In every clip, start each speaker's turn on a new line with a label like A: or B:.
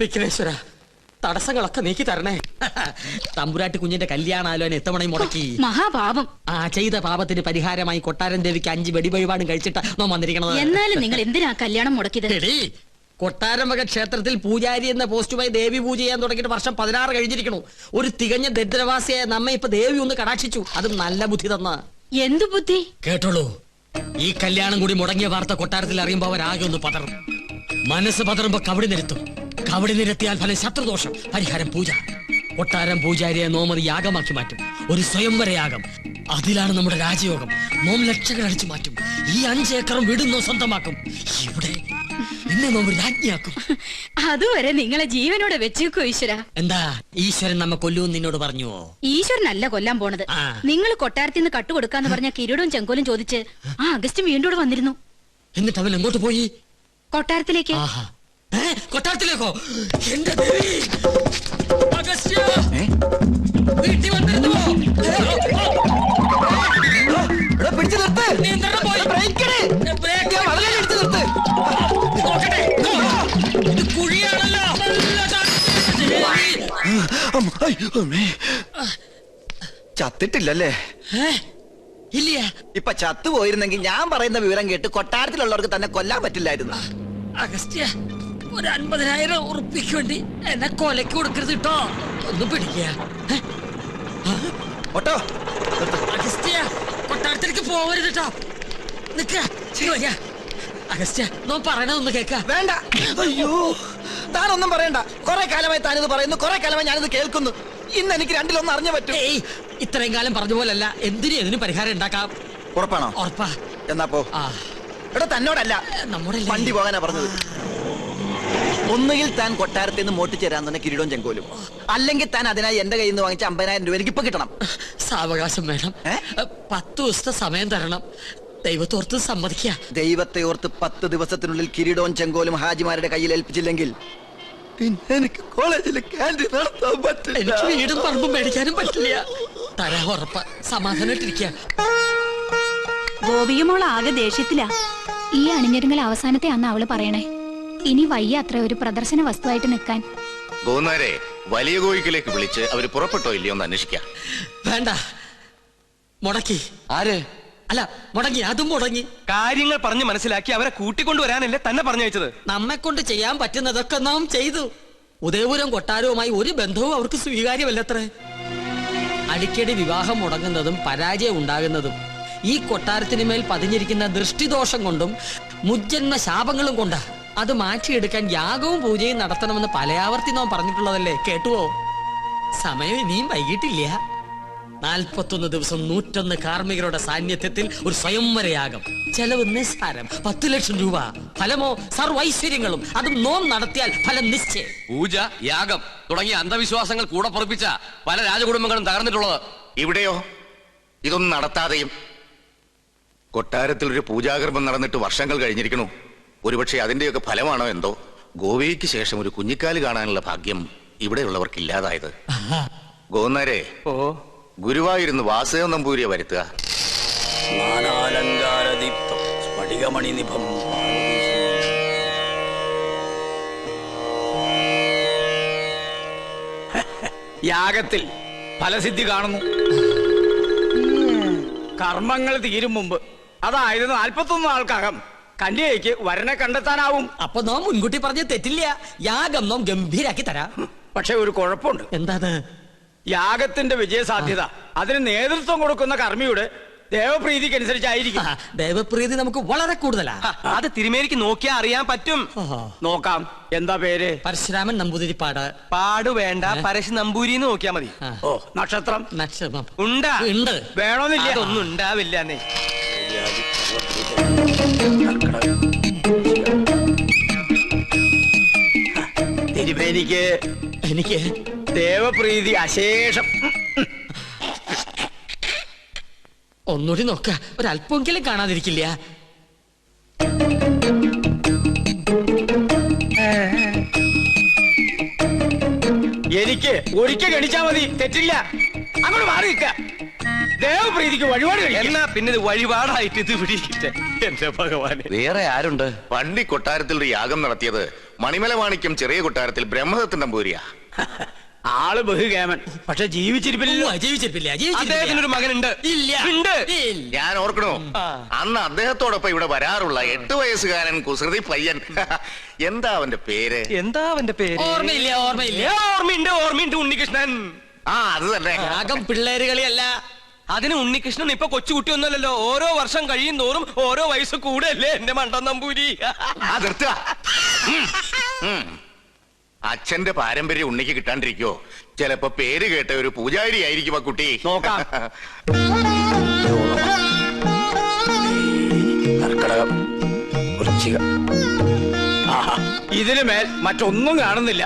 A: വിഘ്നേശ്വര തടസ്സങ്ങളൊക്കെ നീക്കി തരണേ. തമ്പുരാട്ടി കുഞ്ഞിന്റെ കല്യാണാലോചന എത്തവണയും മുടക്കി.
B: മഹാപാപം.
A: ആ ചെയ്ത പാപത്തിന് പരിഹാരമായി കൊട്ടാരൻ ദേവിക്ക് അഞ്ച് വെടി വഴിപാടും കഴിച്ചിട്ട് നോ വന്നിരിക്കണത്.
B: എന്നാലും നിങ്ങൾ എന്തിനാ കല്യാണം മുടക്കിയത്?
A: കൊട്ടാരം വക ക്ഷേത്രത്തിൽ പൂജാരി എന്ന പോസ്റ്റുമായി ദേവി പൂജ ചെയ്യാൻ തുടങ്ങിയിട്ട് വർഷം പതിനാറ് കഴിഞ്ഞിരിക്കണു ഒരു തികഞ്ഞ ദരിദ്രവാസിയായ നമ്മെ ഇപ്പൊ ദേവി ഒന്ന് കടാക്ഷിച്ചു. അത് നല്ല ബുദ്ധി തന്ന.
B: എന്തു ബുദ്ധി?
A: കേട്ടോളൂ ഈ കല്യാണം കൂടി മുടങ്ങിയ വാർത്ത കൊട്ടാരത്തിൽ അറിയുമ്പോൾ അവരാകെ ഒന്ന് പതറും. മനസ്സ് പതറുമ്പോ കവടി നിരത്തും. കവടി നിരത്തിയാൽ ഫലം ശത്രുദോഷം. പരിഹാരം പൂജ. കൊട്ടാരം പൂജാരിയെ നോമതി യാഗമാക്കി മാറ്റും. ഒരു സ്വയംവര യാഗം. അതിലാണ് നമ്മുടെ രാജയോഗം. നോം ലക്ഷങ്ങൾ അടിച്ചു മാറ്റും. ഈ അഞ്ചേക്കറും വിടുന്നോ സ്വന്തമാക്കും. ഇവിടെ നിന്നെ നോമ്പ് രാജ്ഞിയാക്കും.
B: അതുവരെ നിങ്ങളെ ജീവനോടെ വെച്ചേക്കോ ഈശ്വര.
A: എന്താ? ഈശ്വരൻ നമ്മ കൊല്ലൂന്ന് നിന്നോട് പറഞ്ഞുവോ?
B: ഈശ്വരനല്ല കൊല്ലാൻ പോണത്. നിങ്ങൾ കൊട്ടാരത്തിൽ നിന്ന് കട്ടുകൊടുക്കാന്ന് പറഞ്ഞ കിരീടവും ചെങ്കോലും ചോദിച്ച് ആ അഗസ്റ്റ് വീണ്ടും വന്നിരുന്നു.
A: എന്നിട്ട് അവൻ എങ്ങോട്ട് പോയി?
B: കൊട്ടാരത്തിലേക്ക്.
A: കൊട്ടാരത്തിലേക്കോ? എന്റെ അഗസ്ത്യ. വീട്ടിൽ വന്നിരുന്നോ?
C: പിടിച്ചു നിർത്ത്.
A: നിയന്ത്രണം പോയി.
C: എടാ, ബ്രേക്ക് വളരെ ഇടിച്ച് നിർത്ത്.
A: നോക്കട്ടെ. ഇത് കുഴിയാണല്ലോ.
C: ചത്തിട്ടില്ലല്ലേ?
A: ഇല്ല
C: ഇപ്പൊ ചത്തു പോയിരുന്നെങ്കിൽ ഞാൻ പറയുന്ന വിവരം കേട്ട് കൊട്ടാരത്തിലുള്ളവർക്ക് തന്നെ കൊല്ലാൻ പറ്റില്ലായിരുന്നു.
A: അഗസ്ത്യ. ഒരു അൻപതിനായിരം ഉറുപ്പിക്ക് വേണ്ടി എന്നെ കൊലക്ക് കൊടുക്കരുത് കേട്ടോ. ഒന്ന് പിടിക്കുക
C: ഓട്ടോ.
A: അഗസ്ത്യ കൊട്ടാരത്തിലേക്ക് പോവരുത് കേട്ടോ. നിക്ക. വരിക. അഗസ്ത്യ നോ പറയണതൊന്ന് കേക്ക
C: വേണ്ട. അയ്യോ. താനൊന്നും പറയണ്ട. കുറെ കാലമായി താനിത് പറയുന്നു. കുറെ കാലമായി ഞാനിത് കേൾക്കുന്നു. ഇന്ന് എനിക്ക് രണ്ടിലൊന്നും അറിഞ്ഞു പറ്റും.
A: ഏയ് ഇത്രയും കാലം പറഞ്ഞ പോലല്ല. എന്തിനും എതിന് പരിഹാരം ഉണ്ടാക്കാം.
C: ഉറപ്പാണോ?
A: ഉറപ്പാ.
C: എന്നാ പോ. എടാ തന്നോടല്ല.
A: നമ്മുടെ
C: വണ്ടി പോകാനാ പറഞ്ഞത്. ഒന്നുകിൽ താൻ കൊട്ടാരത്തിൽ നിന്ന് മോട്ടിച്ചേരാൻ തന്നെ കിരീടവും ചെങ്കോലും. അല്ലെങ്കിൽ താൻ അതിനായി എന്റെ കയ്യിൽ നിന്ന് വാങ്ങിച്ച അമ്പതിനായിരം രൂപ എനിക്ക് ഇപ്പൊ കിട്ടണം.
A: സാവകാശം വേണം? പത്ത് ദിവസത്തെ സമയം തരണം. ദൈവത്തോർത്ത് സമ്മതിക്ക
C: ദൈവത്തെ ഓർത്ത് പത്ത് ദിവസത്തിനുള്ളിൽ കിരീടവും ചെങ്കോലും ഹാജിമാരുടെ കയ്യിൽ ഏൽപ്പിച്ചില്ലെങ്കിൽ പിന്നെ എനിക്ക് കോളേജിൽ ക്യാന്റീൻ നടത്താൻ പറ്റില്ല.
A: എനിക്ക് വീടും പറമ്പും മേടിക്കാനും പറ്റില്ല. തരാ ഉറപ്പ. സമാധാനമായിട്ടിരിക്കുക.
B: ഗോപികമോൾ ആകെ ദേഷ്യത്തിലാ.
D: ഈ അണിഞ്ഞൊരുങ്ങൽ അവസാനത്തെ അന്ന് അവൾ പറയണേ. ഇനി വയ്യ അത്ര ഒരു പ്രദർശന വസ്തുവായിട്ട് നിൽക്കാൻ.
E: ഗോന്നാരെ വലിയ കോയിക്കിലേക്ക് വിളിച്ച് അവർ പുറപ്പെട്ടോ ഇല്ലയോ എന്ന് അന്വേഷിക്കാം.
A: വേണ്ട. മുടക്കി.
F: ആര്?
A: അല്ല മുടങ്ങി. അതും മുടങ്ങി.
F: കാര്യങ്ങൾ പറഞ്ഞ് മനസ്സിലാക്കി അവരെ കൂട്ടിക്കൊണ്ടുവരാനല്ലേ തന്നെ പറഞ്ഞയച്ചത്.
A: നമ്മെ കൊണ്ട് ചെയ്യാൻ പറ്റുന്നതൊക്കെ നാം ചെയ്തു. ഉദയപുരം കൊട്ടാരവുമായി ഒരു ബന്ധവും അവർക്ക് സ്വീകാര്യമല്ലത്രേ. അടിക്കടി വിവാഹം മുടങ്ങുന്നതും പരാജയം ഉണ്ടാകുന്നതും ഈ കൊട്ടാരത്തിന് മേൽ പതിഞ്ഞിരിക്കുന്ന ദൃഷ്ടിദോഷം കൊണ്ടും മുജ്ജന്മ ശാപങ്ങളും കൊണ്ടാ. അത് മാറ്റിയെടുക്കാൻ യാഗവും പൂജയും നടത്തണമെന്ന് പലയാവർത്തി നാം പറഞ്ഞിട്ടുള്ളതല്ലേ? കേട്ടുവോ? സമയം ഇനിയും വൈകിട്ടില്ല. നാൽപ്പത്തൊന്ന് ദിവസം നൂറ്റൊന്ന് കാർമ്മികരുടെ സാന്നിധ്യത്തിൽ ഒരു സ്വയംവരയാഗം ചെലവ് നിസ്സാരം. പത്ത് ലക്ഷം രൂപ. ഫലമോ സർവൈശ്വര്യങ്ങളും. അതും നോം നടത്തിയാൽ ഫലം നിശ്ചയം.
G: പൂജ യാഗം തുടങ്ങിയ അന്ധവിശ്വാസങ്ങൾ കൂടെ പൊറപ്പിച്ച പല രാജകുടുംബങ്ങളും തകർന്നിട്ടുള്ളത്.
E: ഇവിടെയോ? ഇതൊന്നും നടത്താതെയും. കൊട്ടാരത്തിൽ ഒരു പൂജാകർമ്മം നടന്നിട്ട് വർഷങ്ങൾ കഴിഞ്ഞിരിക്കണു ഒരുപക്ഷെ അതിന്റെയൊക്കെ ഫലമാണോ എന്തോ? ഗോവയ്ക്ക് ശേഷം ഒരു കുഞ്ഞിക്കാൽ കാണാനുള്ള ഭാഗ്യം ഇവിടെയുള്ളവർക്ക് ഇല്ലാതായത് ഗോന്നാരെ
F: ഓ.
E: ഗുരുവായൂരുന്ന് വാസുദേവ നമ്പൂരിയെ വരുത്തുക.
H: സ്നാനാലങ്കാരദീപ്തം സ്ഫടികമണി നിഭം യാഗത്തിൽ ഫലസിദ്ധി കാണുന്നു. കർമ്മങ്ങൾ തീരും മുമ്പ്. അതായത് നാൽപ്പത്തൊന്ന് ആൾക്കകം. കന്യയ്ക്ക് വരനെ കണ്ടെത്താനാവും.
A: അപ്പൊ നാം മുൻകൂട്ടി പറഞ്ഞ തെറ്റില്ല. യാഗം നാം ഗംഭീരാക്കി തരാം.
H: പക്ഷെ ഒരു കുഴപ്പമുണ്ട്.
A: എന്താത്?
H: യാഗത്തിന്റെ വിജയസാധ്യത. അതിന് നേതൃത്വം കൊടുക്കുന്ന കർമ്മിയുടെ ദേവപ്രീതിക്കനുസരിച്ചായിരിക്കും.
A: ആ, ദേവപ്രീതി നമുക്ക് വളരെ കൂടുതലാ.
F: അത് തിരുമേനിക്ക് നോക്കിയാ അറിയാൻ പറ്റും.
H: നോക്കാം. എന്താ പേര്?
A: പരശുരാമൻ നമ്പൂതിരിപ്പാട്.
F: പാട് വേണ്ട. പരശു നമ്പൂരിന്ന് നോക്കിയാ മതി.
H: ഓ നക്ഷത്രം.
A: നക്ഷത്രം.
F: ഉണ്ടാ.
A: ഉണ്ട്.
H: വേണമെന്നില്ല
F: അതൊന്നും ഉണ്ടാവില്ലെന്നേ
H: തിരുമേനിക്ക്
A: എനിക്ക്
H: ദേവപ്രീതി അശേഷം.
A: ഒന്നുകൂടി നോക്ക. ഒരല്പമെങ്കിലും കാണാതിരിക്കില്ല.
H: എനിക്ക് ഒരിക്കൽ ഗണിച്ചാ മതി. തെറ്റില്ല. അങ്ങോട്ട് മാറി നിൽക്ക. ദേവപ്രീതിക്ക് വഴിപാട്
F: എന്നാ പിന്നെ ഇത് വഴിപാടായിട്ട് ഇത് പിടിക്കട്ടെ. എന്റെ ഭഗവാനെ.
E: വേറെ ആരുണ്ട്? വണ്ടി കൊട്ടാരത്തിൽ ഒരു യാഗം നടത്തിയത് മണിമല വാണിക്കും ചെറിയ കൊട്ടാരത്തിൽ ബ്രഹ്മദത്തൻ പൂരിയാ
H: ആൾ ബഹുഗേമൻ. പക്ഷെ ജീവിച്ചിരിപ്പില്ലല്ലോ
A: ഉവ്വ, ജീവിച്ചിരിപ്പില്ല
F: അദ്ദേഹത്തിന് ഒരു മകനുണ്ട്.
A: ഇല്ല.
F: ഉണ്ട്.
E: ഞാൻ ഓർക്കണോ? അന്ന് അദ്ദേഹത്തോടൊപ്പം ഇവിടെ വരാറുള്ള എട്ട് വയസ്സുകാരൻ കുസൃതി പയ്യൻ. എന്താ അവന്റെ പേര്?
F: എന്താ അവന്റെ പേര്?
A: ഓർമ്മയില്ല ഓർമ്മയില്ല.
F: ഓർമ്മയുണ്ട് ഓർമ്മയുണ്ട് ഉണ്ണികൃഷ്ണൻ.
E: ആ അത് തന്നെ.
A: ആകം പിള്ളേര് കളിയല്ല.
F: അതിന് ഉണ്ണികൃഷ്ണൻ ഇപ്പൊ കൊച്ചുകുട്ടിയൊന്നുമല്ലല്ലോ. ഓരോ വർഷം കഴിയും തോറും ഓരോ വയസ്സ് കൂടെയല്ലേ എന്റെ മണ്ടൻ നമ്പൂരി?
E: ആ നിർത്തുക. അച്ഛന്റെ പാരമ്പര്യം ഉണ്ണിക്ക് കിട്ടാണ്ടിരിക്കോ ചിലപ്പോ പേര് കേട്ട ഒരു പൂജാരി ആയിരിക്കും ആ കുട്ടി?
H: നോക്കാം. കർക്കടകം. വൃശ്ചികം. ആഹാ, ഇതിന് മേൽ മറ്റൊന്നും കാണുന്നില്ല.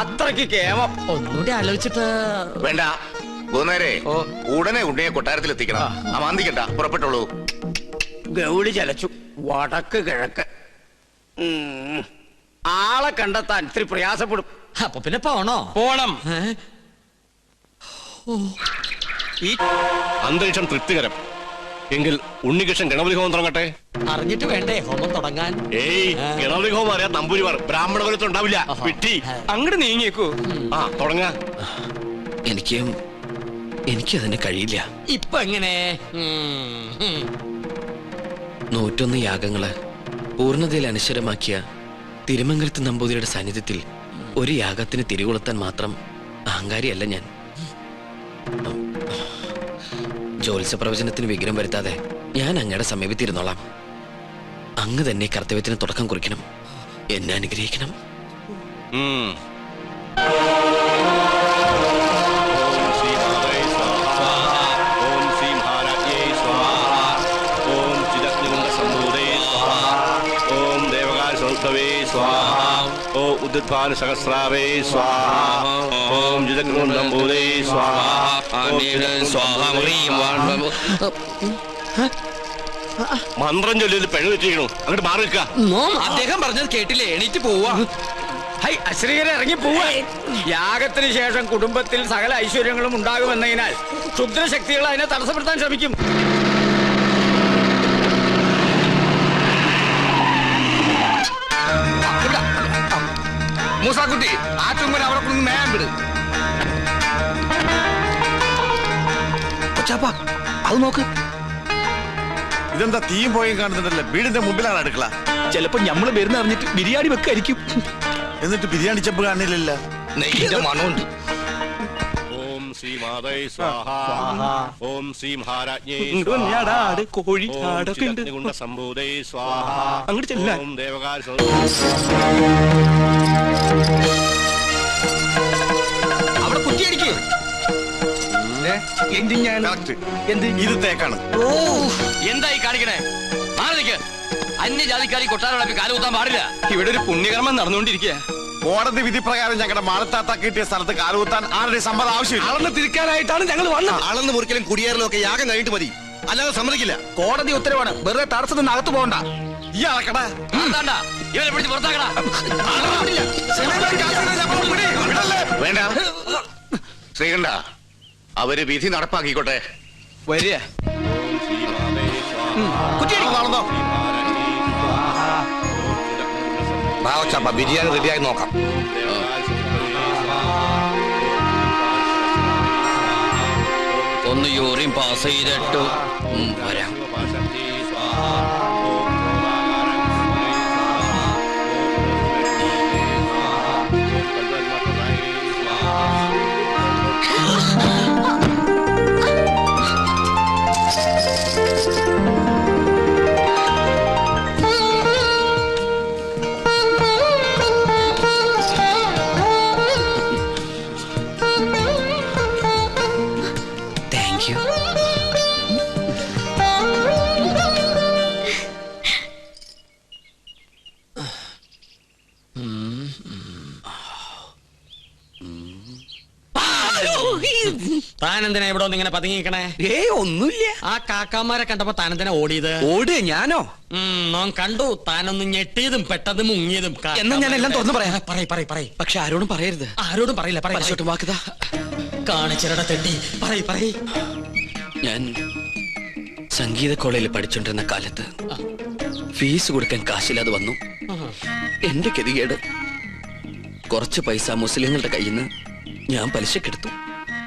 H: അത്രയ്ക്ക് കേമം.
A: ഒന്നുകൂടി ആലോചിച്ചിട്ട്
E: വേണ്ട. ഗോന്നേരെ
F: ഓ.
E: ഉടനെ ഉണ്ണിയെ കൊട്ടാരത്തിൽ എത്തിക്കണം ആ മാന്തിക്കണ്ട. പുറപ്പെട്ടുള്ളൂ
H: ഗൗളി ചലച്ചു. വടക്ക് കിഴക്ക്. ആളെ കണ്ടെത്താൻ ഇത്തിരി പ്രയാസപ്പെടും.
A: അപ്പൊ പിന്നെ പോണോ?
F: പോണം? ഈ
I: അന്തരീക്ഷം തൃപ്തികരം. എങ്കിൽ ഉണ്ണികൃഷ്ണൻ ഗണപതി ഹോമം തുടങ്ങട്ടെ?
A: അറിഞ്ഞിട്ട് വേണ്ടേ ഹോമം തുടങ്ങാൻ?
I: ഏയ് ഗണപതി ഹോമം അറിയാൻ തമ്പൂരിമാർ ബ്രാഹ്മണ കുലത്തിൽ ഉണ്ടാവില്ല വിട്ടി.
F: അങ്ങോട്ട് നീങ്ങിയേക്കൂ.
I: ആ തുടങ്ങ.
J: എനിക്ക് എനിക്കതിന് കഴിയില്ല.
A: ഇപ്പൊ എങ്ങനെ.
J: നൂറ്റൊന്ന് യാഗങ്ങൾ പൂർണതയിൽ അനശ്വരമാക്കിയ തിരുമംഗലത്ത് നമ്പൂതിരിയുടെ സാന്നിധ്യത്തിൽ ഒരു യാഗത്തിന് തിരികൊളുത്താൻ മാത്രം അഹങ്കാരിയല്ല ഞാൻ. ജ്യോത്സ്യ പ്രവചനത്തിന് വിഗ്രഹം വരുത്താതെ ഞാൻ അങ്ങയുടെ സമീപത്തിരുന്നോളാം. അങ്ങ് തന്നെ കർത്തവ്യത്തിന് തുടക്കം കുറിക്കണം. എന്നെ അനുഗ്രഹിക്കണം.
I: ഉദ്യുത്ഭാന സഹസ്രാവേ സ്വാഹ. ഓം ജിതഗ്നികുണ്ഡംഭൂതേ സ്വാഹ. ഓം ചിദഗ്നികുണ്ഡംഭൂതേ മന്ത്രം ചൊല്ലിയത് പെഴു വെച്ചിരിക്കുന്നു അങ്ങോട്ട് മാറി നിൽക്കുക
F: അദ്ദേഹം പറഞ്ഞത് കേട്ടില്ലേ? എണീറ്റ് പോവാ
H: ഹൈ അശ്രീകരെ ഇറങ്ങി പോവാ യാഗത്തിന് ശേഷം കുടുംബത്തിൽ സകല ഐശ്വര്യങ്ങളും ഉണ്ടാകുമെന്നതിനാൽ ക്ഷുദ്രശക്തികൾ അതിനെ തടസ്സപ്പെടുത്താൻ ശ്രമിക്കും.
E: മൂസാക്കുട്ടി ആ ചുമ്മൽ അവിടെ കൊണ്ട് മേയാൻ വിട്.
C: അത് നോക്ക്.
E: ഇതെന്താ തീയും പോയും കാണുന്നുണ്ടല്ലോ വീടിന്റെ മുമ്പിലാണ് അടുക്കള?
C: ചിലപ്പോ ഞമ്മൾ വരുന്ന അറിഞ്ഞിട്ട് ബിരിയാണി വെക്കായിരിക്കും.
E: എന്നിട്ട് ബിരിയാണി ചെമ്പ് കാണില്ലല്ലോ.
J: മണമുണ്ട്.
I: ശ്രീ മാതൈ സ്വാഹ. ഓം ശ്രീ മഹാരാജ്ഞേ
F: ആട്, കോഴി, ആടൊക്കെ ഉണ്ട്.
I: സംഭൂതേ സ്വാഹ.
F: അങ്ങോട്ട് ചെല്ലാൻ.
I: ഓം ദേവകാര
F: അവിടെ കുറ്റിയടിക്ക് എന്തിനാണ് എന്ത്
E: ഇത് തേക്കാണ്.
G: ഓ. എന്തായി കാണിക്കണേ? മാറി നിൽക്ക് അന്യജാതിക്കാരി കൊട്ടാരം കാലുകൂത്താൻ കാലുകുത്താൻ പാടില്ല.
F: ഇവിടെ ഒരു പുണ്യകർമ്മം നടന്നുകൊണ്ടിരിക്കുക
E: കോടതി വിധി പ്രകാരം ഞങ്ങളുടെ മാളത്താത്ത കിട്ടിയ സ്ഥലത്ത് കാലുകുത്താൻ ആരുടെ സമ്മതം ആവശ്യമില്ല.
F: അളന്ന് തിരിക്കാനായിട്ടാണ് ഞങ്ങൾ വന്നത്.
I: അളന്ന് മുറിക്കലും കുടിയേറലും ഒക്കെ യാഗം കഴിഞ്ഞിട്ട് മതി. അല്ലാതെ സമ്മതിക്കില്ല.
C: കോടതി ഉത്തരവാണ്. വെറുതെ തടസ്സത്തിന് അകത്ത് പോകണ്ട
E: ഈ അളക്കടാ
G: ഇവരെ പിടിച്ച് പുറത്താക്കടാ.
E: വേണ്ട. ശ്രീകണ്ഠ അവർ വിധി നടപ്പാക്കിക്കോട്ടെ.
F: വരിക.
E: നടന്നോ
I: ബിരിയാണി റെഡിയായി നോക്കാം
G: ഒന്ന് യൂറിൻ പാസ് ചെയ്തിട്ടു.
J: വരാം.
A: താനെന്തിനാ ഇവിടെ ഒന്ന് ഇങ്ങനെ പതുങ്ങിക്കണേ
F: ഏ ഒന്നുമില്ല.
A: ആ കാക്കാമാരെ കണ്ടപ്പോ താനെന്തിനാ ഓടിയത്?
F: ഓട് ഞാനോ?
A: ഉം, നോൻ കണ്ടു. താനൊന്ന് ഞെട്ടിയതും പെട്ടതും മുങ്ങിയതും
F: എന്നാ ഞാൻ എല്ലാം തുറന്നു പറയാം.
A: പറയ പറയ പറയ.
J: പക്ഷെ ആരോടും പറയരുത്.
A: ആരോടും പറയില്ല പറയ
J: പരശോട്ടും വാക്കുതാ
A: കാണിച്ചിരട തെട്ടി പറയ പറയ്.
J: ഞാൻ സംഗീത കോളേജിൽ പഠിച്ചോണ്ടിരുന്ന കാലത്ത് ഫീസ് കൊടുക്കാൻ കാശില്ലാതെ വന്നു. എന്റെ ഗതികേട്. കുറച്ച് പൈസ മുസ്ലിങ്ങളുടെ കയ്യിൽ നിന്ന് ഞാൻ പലിശക്കെടുത്തു.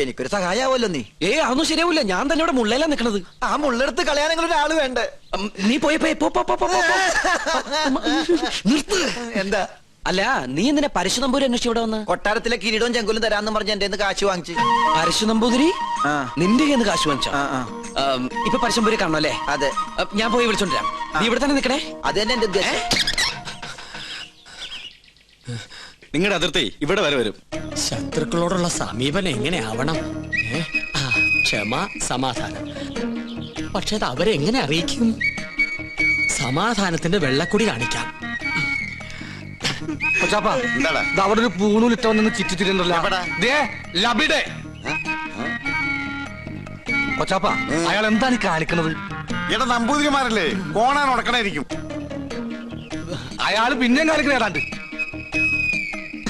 C: എനിക്കൊരു സഹായാവല്ലോ നീ.
J: ഏ അതൊന്നും ശരിയാവില്ല. ഞാൻ തന്നെ ഇവിടെ മുള്ളയിലാ നിക്കണത്.
C: ആ മുള്ളെടുത്ത് കളയാനെങ്കിലും ഒരാൾ വേണ്ടേ?
J: നീ പോയി പോയി പോ, പോ, പോ, പോ, പോ, പോ. നിർത്ത്.
C: എന്താ?
J: അല്ല നീ എന്തിനാ പരശു നമ്പൂരി അന്വേഷിച്ച് ഇവിടെ വന്ന്?
C: കൊട്ടാരത്തിലെ കിരീടവും ചെങ്കുലും തരാന്ന് പറഞ്ഞ് എന്റെ കാശ് വാങ്ങിച്ചു.
J: പരശു നമ്പൂതിരി
C: ആ.
J: നിന്റെ കയ്യിൽ നിന്ന് കാശ് വാങ്ങിച്ചോ?
C: ആ, ആ.
J: ഇപ്പൊ അല്ലേ
C: അതെ.
J: ഞാൻ പോയി വിളിച്ചോണ്ടിരാം നീ ഇവിടെ തന്നെ നിക്കണേ?
C: അത് തന്നെ എന്റെ ഉദ്ദേശം.
I: നിങ്ങളുടെ അതിർത്തി ഇവിടെ വരെ വരും.
A: ശത്രുക്കളോടുള്ള സമീപനം എങ്ങനെയാവണം? ഏ? ആ, ക്ഷമ സമാധാനം. പക്ഷെ അത് അവരെ എങ്ങനെ അറിയിക്കും? സമാധാനത്തിന്റെ വെള്ളക്കുടി കാണിക്കാം.
E: എന്താടാ?
H: അവിടെ ഒരു പൂണൂലിട്ട വന്നു ചുറ്റിത്തിരുന്നല്ലോ
E: എവിടാ?
H: ലബിടെ. കൊച്ചാപ്പ അയാൾ എന്താണ് കാണിക്കുന്നത്? കാണിക്കണത്
E: എടാ നമ്പൂതിരിമാരല്ലേ? കോണാൻ ഉടക്കണായിരിക്കും.
H: അയാൾ പിന്നെയും കാണിക്കണ ഏതാണ്ട്.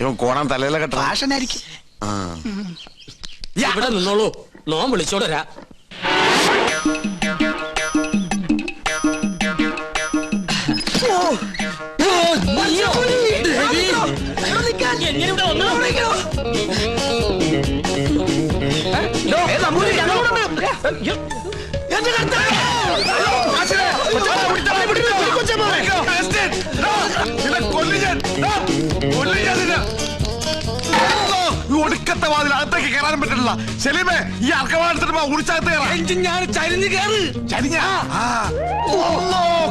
E: ഇവൻ കോണാൻ തലയിലെ കെട്ട
A: ഇവിടെ നിന്നോളൂ നോം വിളിച്ചോണ്ട് വരാ എങ്ങനെ ഇവിടെ വന്നു?
E: ഒടുക്കത്തെ വാതിൽ അകത്തേക്ക് കയറാനും പറ്റില്ല സെലീമേ ഈ അർക്കവാടത്തിട്ട് ഉളിച്ചകത്ത് കയറാം.
H: ഞാൻ ചരിഞ്ഞ് കയറ്.
E: ചരിഞ്ഞ?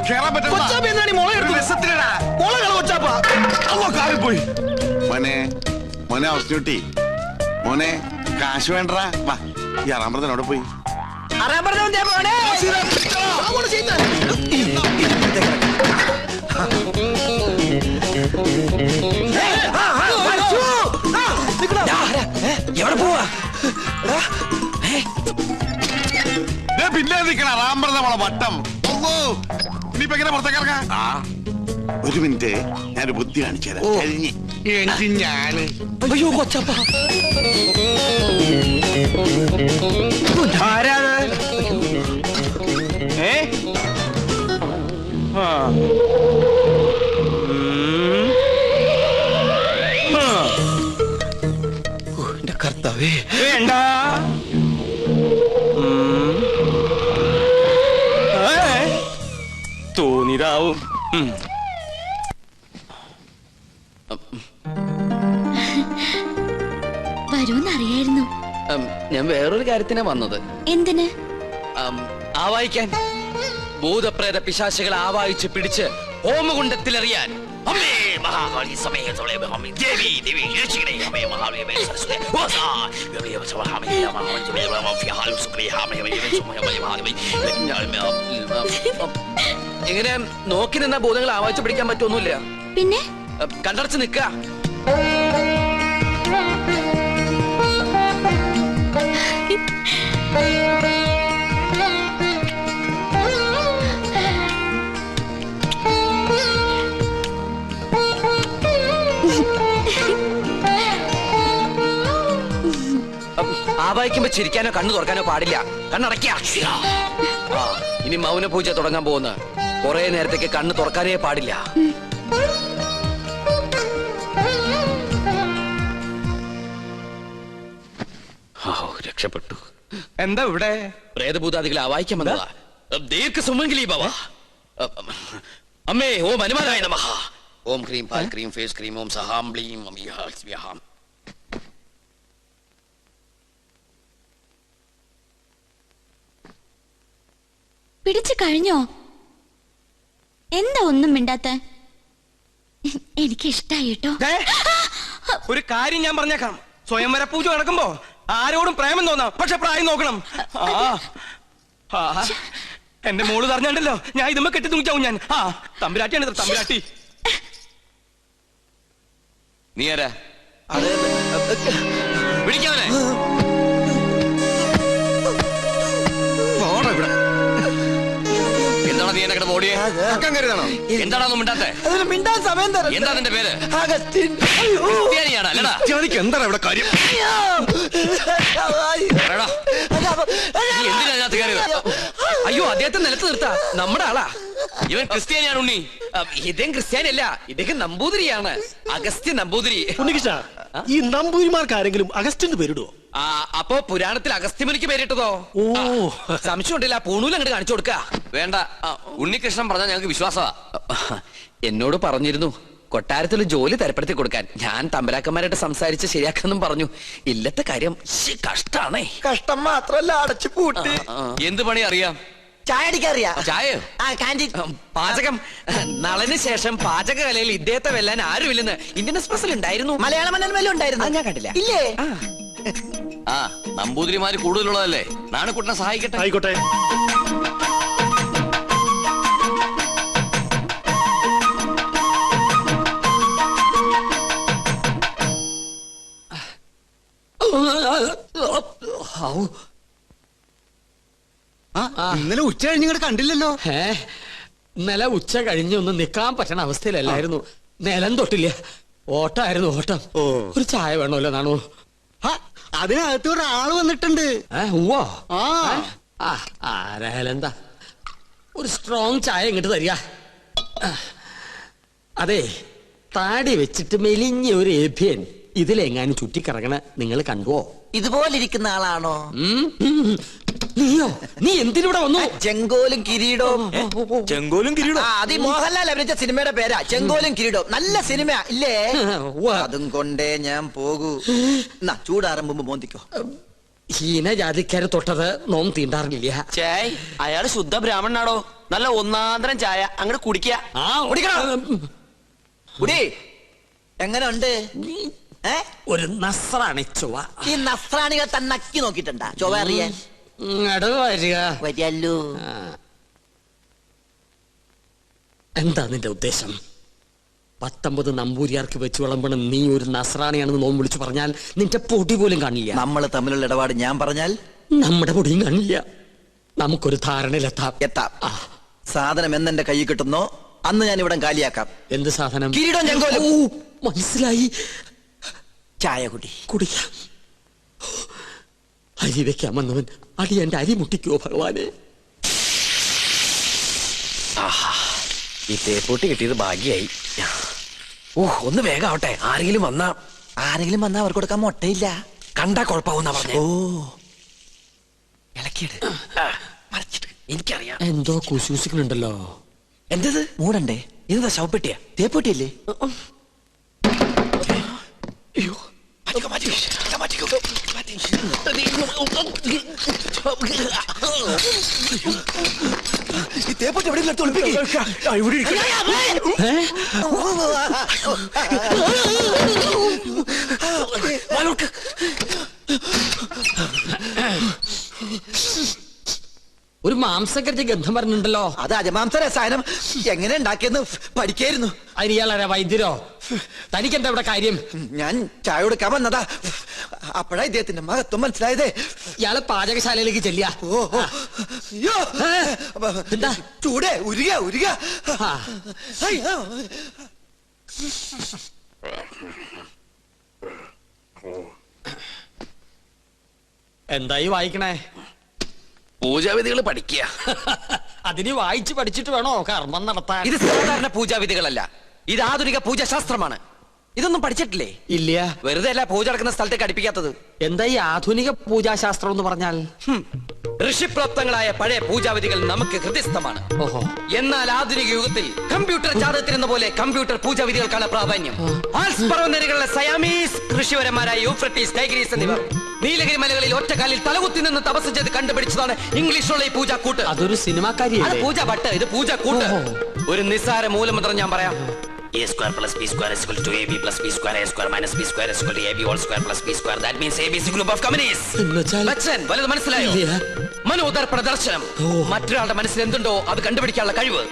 E: കേറാൻ പറ്റില്ല പോയി മോനെ മോനെ അവസ്ഥ മോനെ കാശ് വേണ്ടടാ. വാ ഈ അവിടെ പോയി.
C: അറിയാൻ
E: വട്ടം. അല്ലോ ഇനിയിപ്പോ എങ്ങനെ പുറത്തേക്ക് ഇറങ്ങാം ആ. ഒരു മിനിറ്റ്. ഞാനൊരു ബുദ്ധി കാണിച്ചു തരാം. കഴിഞ്ഞ്. എനിക്ക് ഞാൻ.
J: അയ്യോ കൊച്ചപ്പ.
F: ഏ? ആ. ഉം. ആ.
J: എന്റെ കർത്താവേ.
F: വേണ്ട. ഉം.
B: വരൂന്നറിയായിരുന്നു
J: ഞാൻ വേറൊരു കാര്യത്തിനാ വന്നത്
B: എന്തിന്
J: ആവായിക്കാൻ ഭൂതപ്രേത പിശാശുകളെ ആവായിച്ച് പിടിച്ച് ഹോമകുണ്ടത്തിലെറിയാൻ അമ്മേ മഹാകാളി സമേതോളെ അമ്മേ ദേവി ദേവി രക്ഷിക്കണേ അമ്മേ മഹാകാളി അമ്മേ
K: എങ്ങനെ നോക്കി നിന്ന ബോധങ്ങൾ ആവാച്ച് പിടിക്കാൻ പറ്റൊന്നുമില്ല
G: പിന്നെ?
K: കണ്ടടച്ച് നിക്ക ആവായിക്കുമ്പോ ചിരിക്കാനോ കണ്ണു തുറക്കാനോ പാടില്ല. കണ്ണടക്കിയ ഇനി മൗന പൂജ തുടങ്ങാൻ പോകുന്ന കുറെ നേരത്തേക്ക് കണ്ണ് തുറക്കാനേ പാടില്ല. രക്ഷപ്പെട്ടു.
F: എന്താ ഇവിടെ?
K: പ്രേതഭൂതാദികളെ ആവായിക്കാൻ വന്നതാ. ദീർഘ സുമംഗലി ബാബ അമ്മേ ഓം ഹനുമാനായ നമഃ. ഓം ക്രീം പാൽ ക്രീം ഫേസ് ക്രീം ഓം സഹാം ബ്ലീം സ്വാഹാം
G: പിടിച്ചു കഴിഞ്ഞോ? എന്താ ഒന്നും മിണ്ടാത്ത? എനിക്ക് ഇഷ്ടായി കേട്ടോ
F: ഒരു കാര്യം ഞാൻ പറഞ്ഞേക്കാം. സ്വയംവര പൂജ നടക്കുമ്പോ ആരോടും പ്രേമം തോന്നാം പക്ഷെ പ്രായം നോക്കണം. എന്റെ മോൾ പറഞ്ഞാണ്ടല്ലോ ഞാൻ ഇതുമ്മ കെട്ടി തൂങ്ങിച്ചാവും ഞാൻ. ആ തമ്പുരാട്ടിയാണ് ഇത്, തമ്പുരാട്ടി.
J: നീ ആരാ? വിളിക്കാവനെ എന്താണ് ഓടിയേ അക്കം കിടന്ന് ഓടിയേ എന്താണോ മിണ്ടാത്തെ?
C: മിണ്ടാൻ സമയം തരാം
J: എന്താ നിന്റെ പേര്?
C: അഗസ്റ്റിൻ
J: ക്രിസ്ത്യാനിയാടാ അല്ലടാ.
L: എന്താണ് ഇവിടെ കാര്യം?
J: എന്തിനാ അതിനകത്ത് കയറിയത്?
K: അയ്യോ അദ്ദേഹത്തെ നിലത്ത് നിർത്താ. നമ്മുടെ ആളാ.
J: ഇവൻ ക്രിസ്ത്യാനിയാണ് ഉണ്ണി.
K: ഇദ്ദേഹം ക്രിസ്ത്യാനിയല്ല. ഇദ്ദേഹം നമ്പൂതിരിയാണ്. അഗസ്ത്യ നമ്പൂതിരി.
L: ഉണ്ണികൃഷ്ണ ഈ നമ്പൂരിമാർക്ക് ആരെങ്കിലും അഗസ്റ്റിന് പേരിടുവോ?
K: ആ, അപ്പോ പുരാണത്തിൽ അഗസ്ത്യമുനിക്ക് പേരിട്ടതോ?
L: ഓ.
K: സംശയം സംശയമുണ്ടല്ല പൂണൂൽ അങ്ങോട്ട് കാണിച്ചു കൊടുക്ക.
J: വേണ്ട. ഉണ്ണികൃഷ്ണൻ പറഞ്ഞാൽ ഞങ്ങൾക്ക് വിശ്വാസമാ.
K: എന്നോട് പറഞ്ഞിരുന്നു കൊട്ടാരത്തിൽ ജോലി തരപ്പെടുത്തി കൊടുക്കാൻ. ഞാൻ തമ്പരാക്കന്മാരായിട്ട് സംസാരിച്ച് ശരിയാക്കാന്നും പറഞ്ഞു. ഇല്ലത്തെ കാര്യം ശ്ശി, കഷ്ടാണേ.
C: കഷ്ടം മാത്രല്ല അടച്ചു പൂട്ടി.
J: എന്ത് പണി അറിയാം?
C: ചായ അടിക്കാറിയാ
J: ചായയോ?
C: ആ കാന്റീൻ
K: പാചകം. നളന് ശേഷം പാചകകലയിൽ ഇദ്ദേഹത്തെ വെല്ലാൻ ആരുമില്ലെന്ന് ഇന്ത്യൻ എക്സ്പ്രസിൽ ഉണ്ടായിരുന്നു
C: മലയാള മനോരമയിലും ഉണ്ടായിരുന്നു.
K: ആ, ഞാൻ കണ്ടില്ല.
C: ഇല്ലേ?
J: ആ നമ്പൂതിരിമാര് കൂടുതലുള്ളതല്ലേ? നാണക്കുട്ടനെ സഹായിക്കട്ടെ.
L: ആയിക്കോട്ടെ. ഇന്നലെ ഉച്ച കഴിഞ്ഞ് ഇങ്ങോട്ട് കണ്ടില്ലല്ലോ.
A: ഏ ഇന്നലെ ഉച്ച കഴിഞ്ഞ് ഒന്ന് നിക്കാൻ പറ്റണ അവസ്ഥയിലല്ലായിരുന്നു. നിലം തൊട്ടില്ല. ഓട്ടായിരുന്നു ഓട്ടം. ഒരു ചായ വേണമല്ലോ നാണു.
L: അതിനകത്ത് ഒരാൾ വന്നിട്ടുണ്ട്?
A: ആരായാലും എന്താ? ഒരു സ്ട്രോങ് ചായ ഇങ്ങോട്ട് തരിക. അതെ താടി വെച്ചിട്ട് മെലിഞ്ഞ ഒരു ഏഭ്യൻ. ഇതിലെങ്ങാനും ചുറ്റിക്കറങ്ങണ നിങ്ങൾ കണ്ടുവോ?
C: ഇതുപോലെ ഇരിക്കുന്ന ആളാണോ.
A: നീയോ? നീ എന്തിനിവിടെ വന്നു?
C: ചെങ്കോലും കിരീടവും.
L: ചെങ്കോലും കിരീടം
C: ആ അത് ഈ മോഹൻലാൽ അഭിനയിച്ച സിനിമയുടെ പേരാ. ചെങ്കോലും കിരീടവും. നല്ല സിനിമ ഇല്ലേ. അതും കൊണ്ടേ ഞാൻ പോകൂ. എന്നാ ചൂടാറുമ്പോ മോന്തിക്കോ.
A: ഹീനജാതിക്കാരെ തൊട്ടത് നോം തീണ്ടാറില്ല.
K: ചേയ് അയാൾ ശുദ്ധ ബ്രാഹ്മണനാടോ? നല്ല ഒന്നാന്തരം ചായ. അങ്ങോട്ട് കുടിക്കുക
A: ആ കുടിക്കണം.
C: കുടി. എങ്ങനെ ഉണ്ട്
A: ഒരു നസ്രാണി ചുവ
C: ഈ നസ്രാണികൾ തന്നെ നോക്കിട്ടുണ്ടാ ചുവ അറിയാൻ
A: ഇങ്ങട് വരിക.
C: വരിയല്ലോ.
A: എന്താ നിന്റെ ഉദ്ദേശം? പത്തൊമ്പത് നമ്പൂരിയാർക്ക് വെച്ച് വിളമ്പണം നീ ഒരു നസ്രാണിയാണെന്ന് നോമ്പ് വിളിച്ചു പറഞ്ഞാൽ നിന്റെ പൊടി പോലും കാണില്ല.
C: നമ്മൾ തമ്മിലുള്ള ഇടപാട് ഞാൻ പറഞ്ഞാൽ?
A: നമ്മുടെ പൊടിയും കാണില്ല. നമുക്കൊരു ധാരണയിലെത്താം
C: എത്താം. സാധനം എന്നെന്റെ കൈ കിട്ടുന്നോ? അന്ന് ഞാൻ ഇവിടെ കാലിയാക്കാം.
A: എന്ത് സാധനം?
C: കിരീടം ചെങ്കോലും.
A: ഓ, മനസ്സിലായി.
C: ചായ കുടി
A: കുടിക്കാം. അരി വെക്കാൻ വന്നവൻ അടി എന്റെ അരി മുട്ടിക്കോ ഭഗവാനെ?
K: ഈ തേപ്പൂട്ടി കിട്ടിയത് ഭാഗ്യായി. ഓ ഒന്ന് വേഗം ആവട്ടെ ആരെങ്കിലും വന്നാ
C: ആരെങ്കിലും വന്നാ അവർക്ക് കൊടുക്കാൻ മുട്ടയില്ല.
K: കണ്ടാ കുഴപ്പാവുന്ന പറഞ്ഞു.
C: ഓ.
K: ഇളക്കിയിട്. മറിച്ചിട്ട് എനിക്കറിയാം.
A: എന്തോ കുശൂസിക്കുന്നുണ്ടല്ലോ
K: എന്തത്?
C: മൂടണ്ടേ?
K: ഇതെന്താ ശവപ്പെട്ടിയാ?
C: തേപ്പൂട്ടിയല്ലേ?
K: അയ്യോ.
C: തേപ്പൂട്ടി എവിടെയെങ്കിലും എടുത്ത് ഒളിപ്പിക്ക്.
A: ഒരു മാംസക്കരിച്ച ഗന്ധം പറഞ്ഞിട്ടുണ്ടല്ലോ.
C: അത് അജമാംസ രസായനം എങ്ങനെ ഉണ്ടാക്കിയെന്ന് പഠിക്കായിരുന്നു.
A: അതിന് ഇയാളാരാ വൈദ്യരോ? തനിക്കെന്താ ഇവിടെ കാര്യം?
C: ഞാൻ ചായ കൊടുക്കാൻ വന്നതാ. അപ്പോഴാ ഇദ്ദേഹത്തിന്റെ മഹത്വം മനസ്സിലായതേ.
A: ഇയാൾ പാചകശാലയിലേക്ക് ചെല്ലിയ
C: ഓ. അയ്യോ.
A: എന്താ?
C: ചൂടേ ഉരുക ഉരുക അയ്യോ.
A: എന്തായി വായിക്കണേ?
J: പൂജാവിധികൾ പഠിക്കുക.
A: അതിന് വായിച്ച് പഠിച്ചിട്ട് വേണോ? കർമ്മം നടത്താൻ.
K: ഇത് സാധാരണ പൂജാവിധികളല്ല. ഇത് ആധുനിക പൂജാശാസ്ത്രമാണ്. ഇതൊന്നും പഠിച്ചിട്ടില്ലേ?
A: ഇല്ല.
K: വെറുതെ അല്ല പൂജ നടക്കുന്ന സ്ഥലത്തേക്ക് അടുപ്പിക്കാത്തത്.
A: എന്താ ഈ ആധുനിക പൂജാശാസ്ത്രം എന്ന് പറഞ്ഞാൽ?
K: ഋഷിപ്രാപ്തങ്ങളായ പഴയ പൂജാവിധികൾ നമുക്ക് ഹൃദയസ്ഥമാണ്.
A: ഓഹോ.
K: എന്നാൽ ആധുനിക യുഗത്തിൽ കമ്പ്യൂട്ടർ ജാതകത്തിനെന്ന പോലെ കമ്പ്യൂട്ടർ പൂജാവിധികൾക്കാണ് പ്രാധാന്യം. ആൽസ് സയാമീസ് ഋഷിവരന്മാരായ യൂഫ്രട്ടീസ് ടൈഗ്രീസ് എന്നിവർ നീലഗിരി മലകളിൽ ഒറ്റക്കാലിൽ തലകുത്തി നിന്ന് തപസ് ചെയ്ത് കണ്ടുപിടിച്ചതാണ് ഇംഗ്ലീഷിലുള്ള ഈ പൂജാക്കൂട്ട്.
A: അതൊരു സിനിമാക്കാരി
K: പൂജ ഭട്ട് ഇത് പൂജ കൂട്ട് ഒരു നിസ്സാര മൂലമന്ത്രം ഞാൻ പറയാം.
G: A square plus b square is equal to ab plus b square a square minus b square is equal to ab all square plus b square. That means ab is a group of
A: communists
K: Bachchan വലുത് മനസ്സിലായോ
A: ഇല്ല.
K: മനോദർ പ്രദർശനം മറ്റൊരാളുടെ മനസ്സിൽ എന്തുണ്ടോ അത് കണ്ടുപിടിക്കാനുള്ള കഴിവ്.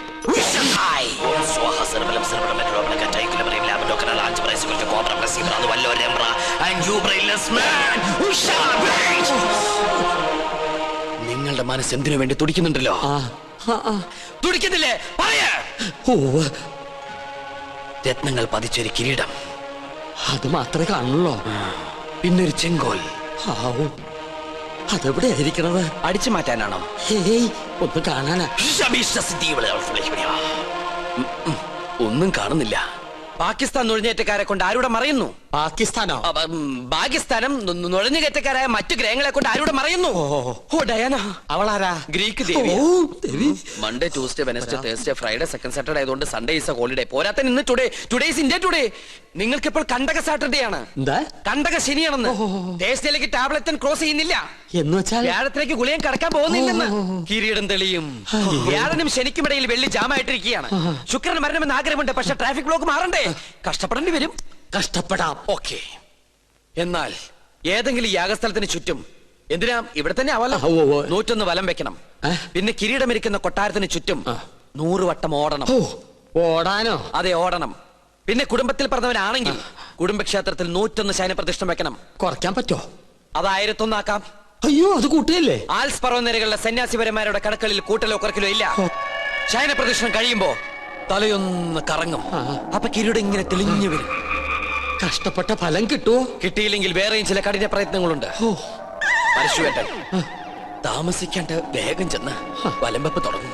J: നിങ്ങളുടെ മനസ്സ് എന്തിനു വേണ്ടി തുടിക്കുന്നുണ്ടല്ലോ.
K: തുടിക്കുന്നില്ലേ പറയ
J: രത്നങ്ങൾ പതിച്ചൊരു കിരീടം.
A: അത് മാത്രമേ കാണുള്ളൂ.
J: പിന്നൊരു ചെങ്കോൽ.
A: ആവൂ അതെവിടെ ആയിരിക്കണത്?
K: അടിച്ചു മാറ്റാനാണോ?
A: ഹേയ് ഒന്ന് കാണാനാ.
J: ഒന്നും കാണുന്നില്ല.
K: പാകിസ്ഥാൻ നുഴഞ്ഞേറ്റക്കാരെ കൊണ്ട് ആരൂടെ മറയുന്നു?
A: പാകിസ്ഥാനോ?
K: പാകിസ്ഥാനം ഉം, പാകിസ്ഥാനും നു- നു- നുഴഞ്ഞുകയറ്റക്കാരായ മറ്റു ഗ്രഹങ്ങളെ കൊണ്ട് ആരൂടെ മറയുന്നു? ഓ ഡയാന.
A: അവളാരാ?
K: ഗ്രീക്ക്
A: ഓ
K: ദേവി.
A: ദേവി
K: Monday Tuesday Wednesday Thursday Friday second Saturday ആയതുകൊണ്ട് സൺഡേ ഇസ് എ ഹോളിഡേ പോരാത്തൻ ഇന്ന് today today is India Today നിങ്ങൾക്ക് ഇപ്പോൾ കണ്ടക സാറ്റർഡേ ആണ്.
A: എന്താ?
K: കണ്ടക ശനിയാണെന്ന്. തേഴ്സ്ഡേയിലേക്ക് ടാബ്ലറ്റ് ക്രോസ് ചെയ്യുന്നില്ല.
A: എന്ന് വെച്ചാൽ?
K: വ്യാഴത്തിലേക്ക് ഗുളിയം കടക്കാൻ പോകുന്നില്ലെന്ന്. കിരീടം തെളിയും. വ്യാഴനും ശനിക്കും ഇടയിൽ വെള്ളി ജാമായിട്ടിരിക്കുകയാണ്. ശുക്രൻ മരണമെന്ന് ആഗ്രഹമുണ്ട് പക്ഷെ ട്രാഫിക് ബ്ലോക്ക് മാറണ്ടേ? കഷ്ടപ്പെടേണ്ടി വരും?
A: കഷ്ടപ്പെടാം.
K: ഓക്കെ. എന്നാൽ ഏതെങ്കിലും യാഗസ്ഥലത്തിന് ചുറ്റും എന്തിനാ ഇവിടെ തന്നെ ആവല്ലോ. നൂറ്റൊന്ന് വലം വെക്കണം? പിന്നെ കിരീടമിരിക്കുന്ന കൊട്ടാരത്തിന് ചുറ്റും. നൂറ് വട്ടം ഓടണം.
A: ഓടാനോ?
K: അതെ ഓടണം. പിന്നെ കുടുംബത്തിൽ പറഞ്ഞവനാണെങ്കിൽ കുടുംബക്ഷേത്രത്തിൽ നൂറ്റൊന്ന് ശയനപ്രതിഷ്ഠം വെക്കണം.
A: കുറയ്ക്കാൻ പറ്റോ?
K: അത് ആയിരത്തൊന്നാക്കാം.
A: അയ്യോ അത് കൂട്ടുകയല്ലേ
K: ആൽസ് പർവനിരകളിലെ സന്യാസിപരന്മാരുടെ കടക്കളിൽ കൂട്ടലോ കുറക്കലോ ഇല്ല. ശയന പ്രതിഷ്ഠം കഴിയുമ്പോ തലയൊന്ന് കറങ്ങും. അപ്പൊ കിരീടം ഇങ്ങനെ തെളിഞ്ഞു വരും.
A: കഷ്ടപ്പെട്ട ഫലം കിട്ടുമോ
K: കിട്ടിയില്ലെങ്കിൽ വേറെയും ചില കഠിന പ്രയത്നങ്ങളുണ്ട്. പരശുവേട്ടൻ താമസിക്കാണ്ട് വേഗം ചെന്ന് വലമ്പപ്പ് തുടങ്ങും.